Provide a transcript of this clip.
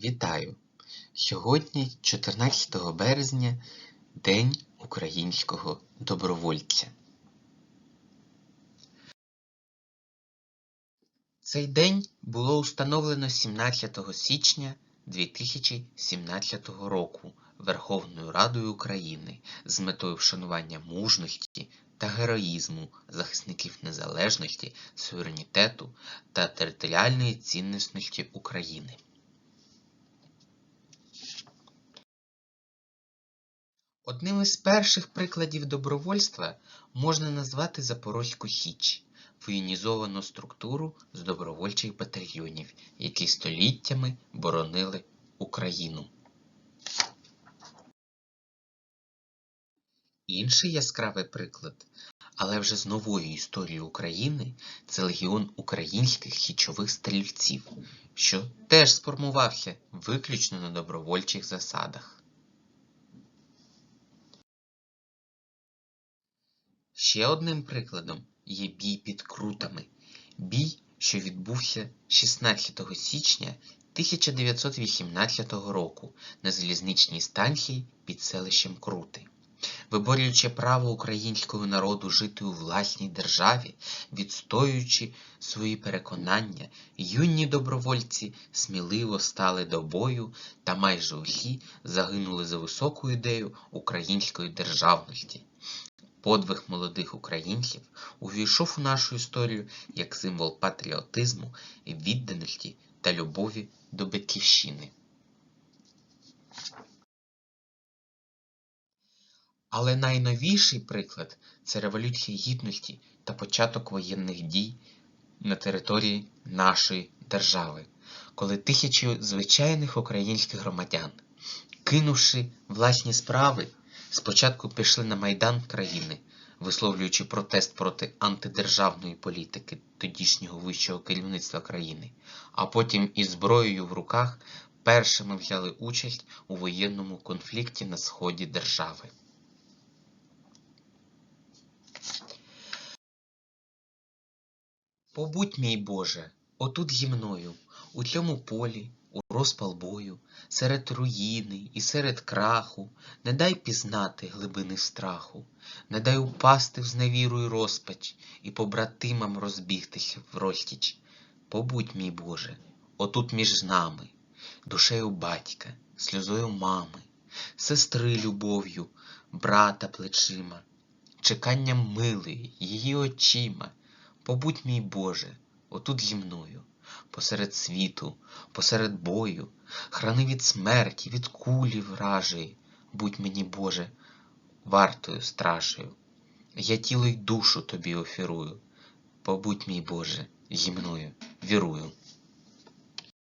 Вітаю! Сьогодні, 14 березня, День українського добровольця. Цей день було установлено 17 січня 2017 року Верховною Радою України з метою вшанування мужності та героїзму захисників незалежності, суверенітету та територіальної цінності України. Одним із перших прикладів добровольства можна назвати Запорозьку Січ – воєнізовану структуру з добровольчих батальйонів, які століттями боронили Україну. Інший яскравий приклад, але вже з нової історії України, це легіон українських січових стрільців, що теж сформувався виключно на добровольчих засадах. Ще одним прикладом є бій під Крутами. Бій, що відбувся 16 січня 1918 року на залізничній станції під селищем Крути. Виборюючи право українського народу жити у власній державі, відстоюючи свої переконання, юні добровольці сміливо стали до бою та майже усі загинули за високу ідею української державності. Подвиг молодих українців увійшов у нашу історію як символ патріотизму, відданості та любові до Батьківщини. Але найновіший приклад це Революція Гідності та початок воєнних дій на території нашої держави, коли тисячі звичайних українських громадян, кинувши власні справи, спочатку пішли на майдан країни, висловлюючи протест проти антидержавної політики тодішнього вищого керівництва країни, а потім із зброєю в руках першими взяли участь у воєнному конфлікті на сході держави. Побудь, мій Боже, отут зі мною, у цьому полі, у розпал бою, серед руїни і серед краху, не дай пізнати глибини страху, не дай упасти в зневіру й розпач і побратимам розбігтися в розтіч. Побудь, мій Боже, отут між нами, душею батька, сльозою мами, сестри любов'ю, брата плечима, чеканням милої, її очима. Побудь, мій Боже, отут зі мною, посеред світу, посеред бою, храни від смерті, від кулі вражої, будь мені, Боже, вартою стражею. Я тіло й душу тобі офірую. Побудь, мій Боже, гімною, вірую.